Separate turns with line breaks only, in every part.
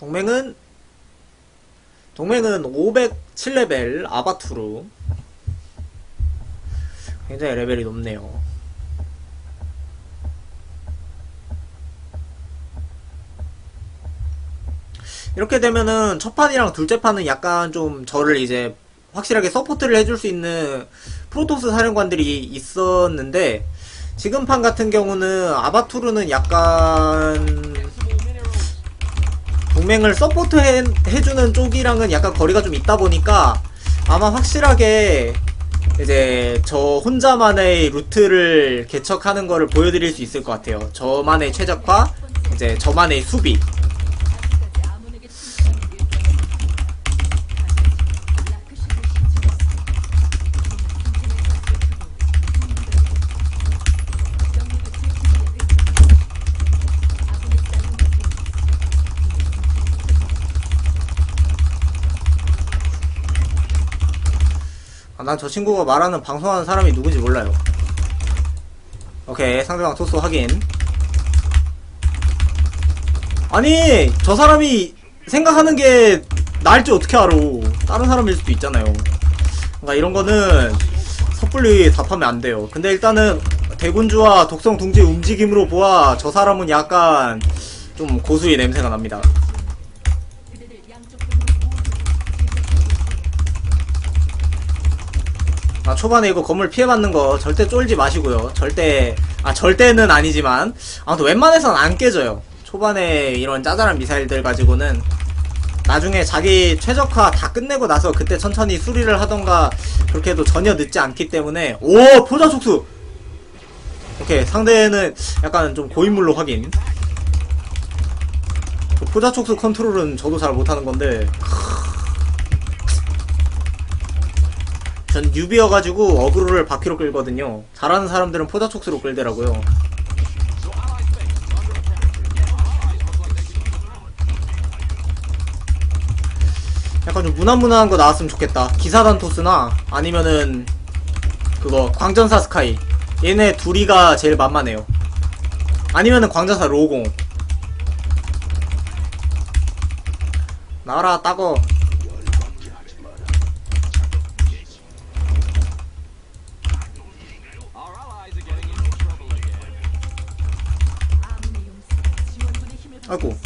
동맹은 동맹은 507레벨 아바투르 굉장히 레벨이 높네요. 이렇게 되면은 첫 판이랑 둘째 판은 약간 좀 저를 이제 확실하게 서포트를 해줄 수 있는 프로토스 사령관들이 있었는데 지금 판 같은 경우는 아바투르는 약간 동맹을 서포트 해, 해주는 쪽이랑은 약간 거리가 좀 있다 보니까 아마 확실하게 이제 저 혼자만의 루트를 개척하는 거를 보여드릴 수 있을 것 같아요. 저만의 최적화, 이제 저만의 수비. 아, 난저 친구가 말하는 방송하는 사람이 누군지 몰라요. 오케이, 상대방 토스 확인. 아니, 저 사람이 생각하는 게 나일지 어떻게 알아. 다른 사람일 수도 있잖아요. 그러니까 이런 거는 섣불리 답하면 안 돼요. 근데 일단은 대군주와 독성 둥지 움직임으로 보아 저 사람은 약간 좀 고수의 냄새가 납니다. 아, 초반에 이거 건물 피해받는 거 절대 쫄지 마시고요. 절대, 아, 절대는 아니지만, 아무튼 웬만해선 안 깨져요. 초반에 이런 짜잘한 미사일들 가지고는 나중에 자기 최적화 다 끝내고 나서 그때 천천히 수리를 하던가 그렇게 해도 전혀 늦지 않기 때문에, 오! 포자 촉수! 오케이, 상대는 약간 좀 고인물로 확인. 그 포자 촉수 컨트롤은 저도 잘 못하는 건데, 전 뉴비여가지고 어그로를 바퀴로 끌거든요. 잘하는 사람들은 포자촉수로 끌더라고요. 약간 좀 무난무난한 거 나왔으면 좋겠다. 기사단 토스나 아니면은 그거 광전사 스카이. 얘네 둘이가 제일 만만해요. 아니면은 광전사 로공. 나와라 따거. 아이고.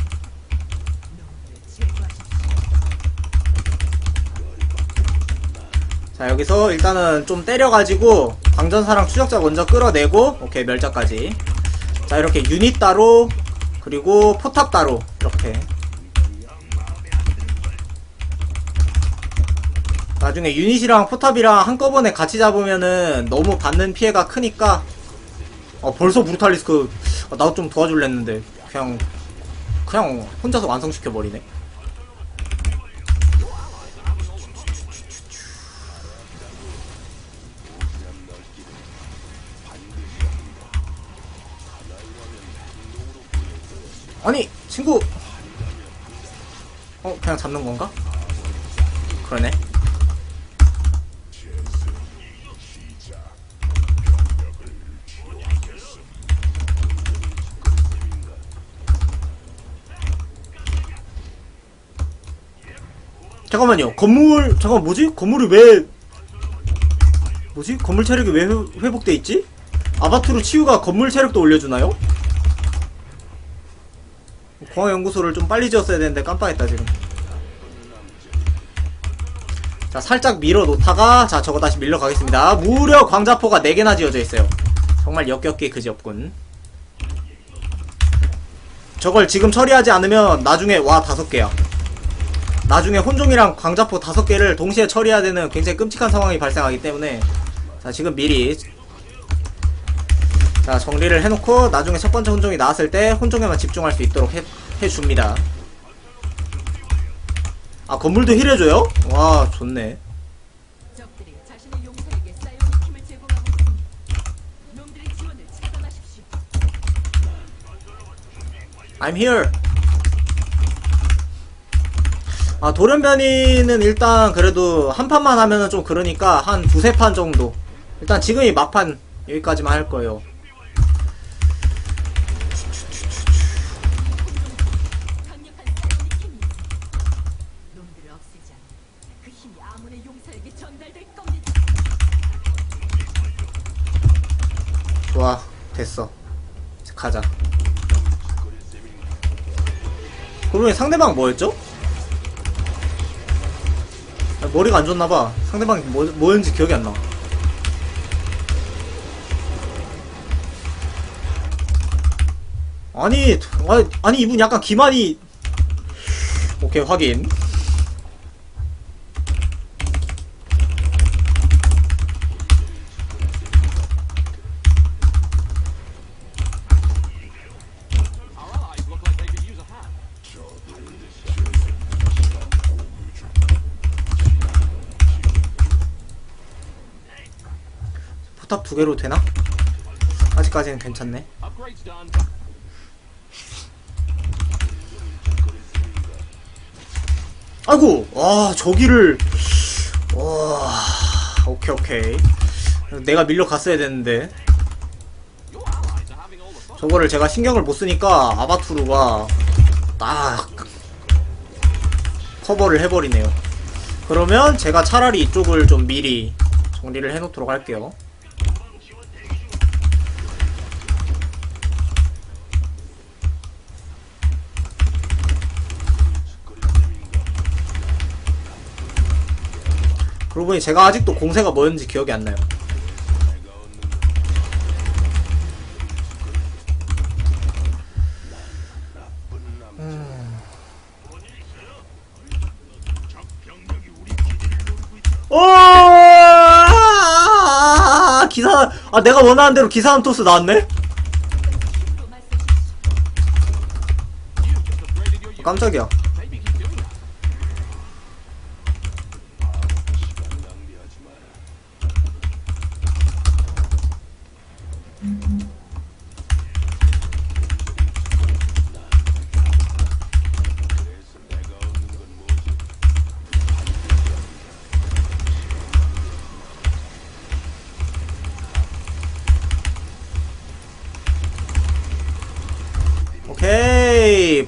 자 여기서 일단은 좀 때려가지고 광전사랑 추적자 먼저 끌어내고 오케이 멸자까지 자 이렇게 유닛 따로 그리고 포탑 따로 이렇게 나중에 유닛이랑 포탑이랑 한꺼번에 같이 잡으면은 너무 받는 피해가 크니까 어 벌써 브루탈리스크 아, 나도 좀 도와줄래 했는데 그냥 그냥 혼자서 완성시켜버리네. 아니 친구! 어 그냥 잡는 건가? 그러네 잠깐만요 건물 잠깐 뭐지? 건물이 왜 뭐지? 건물 체력이 왜 회- 회복돼 있지? 아바투르 치유가 건물 체력도 올려주나요? 공항연구소를 좀 빨리 지었어야 되는데 깜빡했다 지금 자 살짝 밀어 놓다가 자 저거 다시 밀러 가겠습니다 무려 광자포가 4개나 지어져 있어요 정말 역겹게 그지없군 저걸 지금 처리하지 않으면 나중에 와 5개야 나중에 혼종이랑 광자포 5개를 동시에 처리해야 되는 굉장히 끔찍한 상황이 발생하기 때문에 자 지금 미리 자 정리를 해놓고 나중에 첫 번째 혼종이 나왔을 때 혼종에만 집중할 수 있도록 해, 해줍니다 아 건물도 힐해줘요? 와 좋네. I'm here 아 돌연변이는 일단 그래도 한 판만 하면은 좀 그러니까 한 두세 판 정도. 일단 지금이 막판 여기까지만 할 거예요.
좋아
됐어. 가자. 그러면 상대방 뭐였죠? 아, 머리가 안 좋나봐. 상대방이 뭐, 뭐였는지 기억이 안 나. 아니, 아니, 아니, 이분 약간 기만이. 오케이, 확인. 포탑 두 개로 되나? 아직까지는 괜찮네. 아이고, 와, 저기를, 와, 오케이, 오케이. 내가 밀려갔어야 되는데. 저거를 제가 신경을 못 쓰니까 아바투르가 딱 커버를 해버리네요. 그러면 제가 차라리 이쪽을 좀 미리 정리를 해놓도록 할게요. 그러고 보니 제가 아직도 공세가 뭐였는지 기억이 안 나요. 오! 아, 기사, 아, 내가 원하는 대로 기사함 토스 나왔네? 깜짝이야.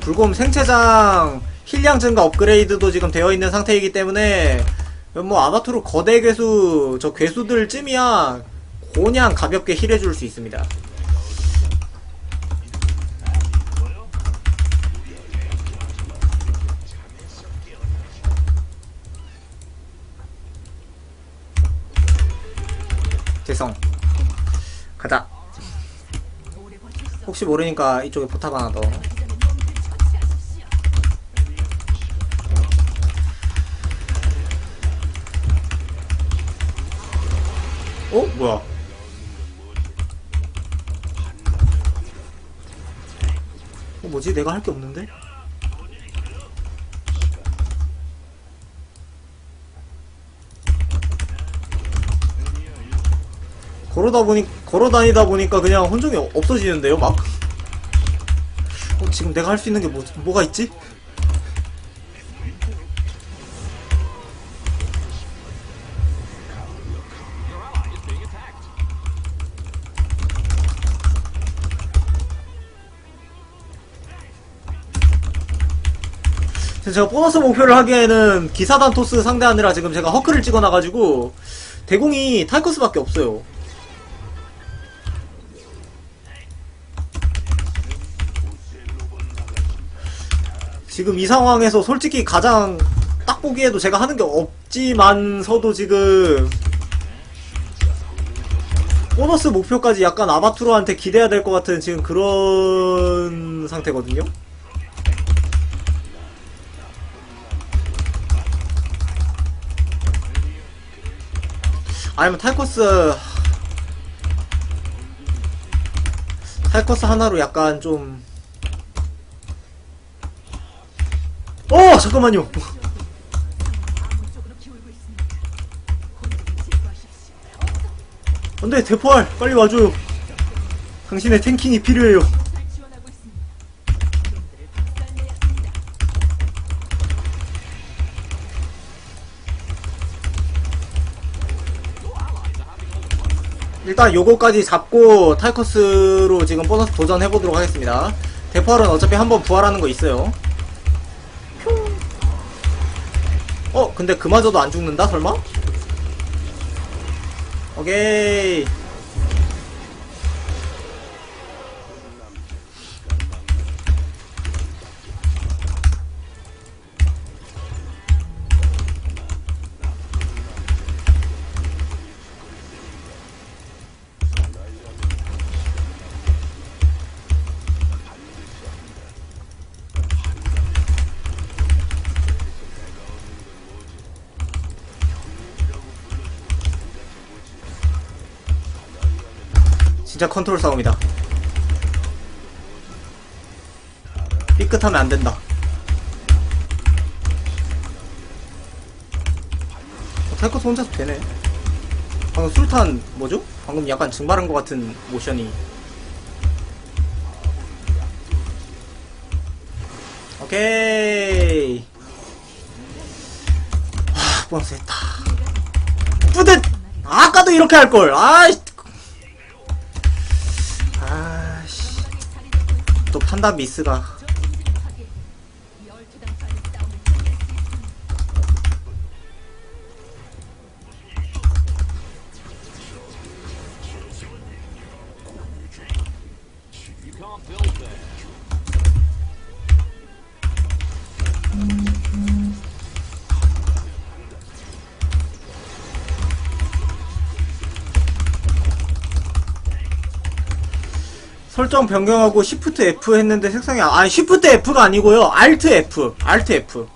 불곰 생체장 힐량 증가 업그레이드도 지금 되어 있는 상태이기 때문에 뭐 아바투르 거대 괴수 저 괴수들 쯤이야 그냥 가볍게 힐해줄 수 있습니다. 대성 가자. 혹시 모르니까 이쪽에 포탑 하나 더. 어? 뭐야? 어, 뭐지? 내가 할 게 없는데? 걸어다 보니 걸어 다니다 보니까 그냥 혼종이 없어지는데요, 막. 어, 지금 내가 할 수 있는 게 뭐, 뭐가 있지? 제가 보너스 목표를 하기에는 기사단 토스 상대하느라 지금 제가 허크를 찍어놔가지고 대공이 탈커스밖에 없어요. 지금 이 상황에서 솔직히 가장 딱 보기에도 제가 하는 게 없지만서도 지금 보너스 목표까지 약간 아바투르한테 기대야 될 것 같은 지금 그런 상태거든요. 아니면 탈커스 탈커스 하나로 약간 좀 어! 잠깐만요. 안돼 대포알 빨리 와줘요 당신의 탱킹이 필요해요
잘 지원하고 있습니다. 놈들을 박살내야 합니다.
일단 요거까지 잡고 탈커스로 지금 보너스 도전해보도록 하겠습니다 대포알은 어차피 한번 부활하는 거 있어요 퓨. 어 근데 그마저도 안 죽는다 설마? 오케이 진짜 컨트롤 싸움이다. 삐끗하면 안 된다. 어, 탈커스 혼자서 되네. 방금 술탄 뭐죠? 방금 약간 증발한 것 같은 모션이. 오케이. 와, 보너스 했다. 뿌듯! 아까도 이렇게 할 걸. 아이 판단 미스가. 설정 변경하고 Shift F 했는데 색상이 아- 아니 Shift F가 아니고요. Alt F. Alt F.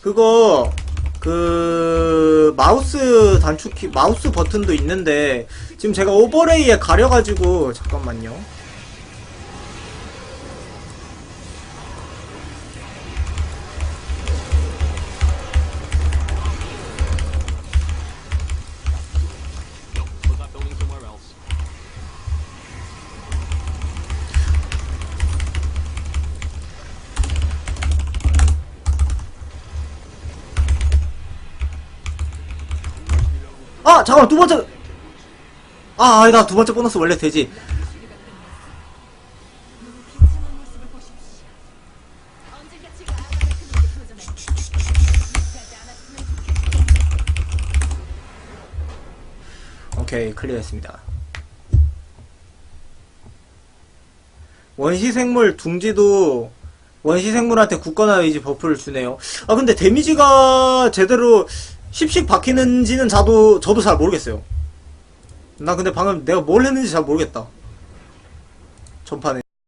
그거 그 마우스 단축키 마우스 버튼도 있는데 지금 제가 오버레이에 가려 가지고 잠깐만요. 아 잠깐만 두 번째. 아 아니다 두 번째 보너스 원래 되지. 오케이 클리어했습니다. 원시생물 둥지도 원시생물한테 굳건한 의지 버프를 주네요. 아 근데 데미지가 제대로 10씩 박히는지는 저도 저도 잘 모르겠어요. 나 근데 방금 내가 뭘 했는지 잘 모르겠다. 전판에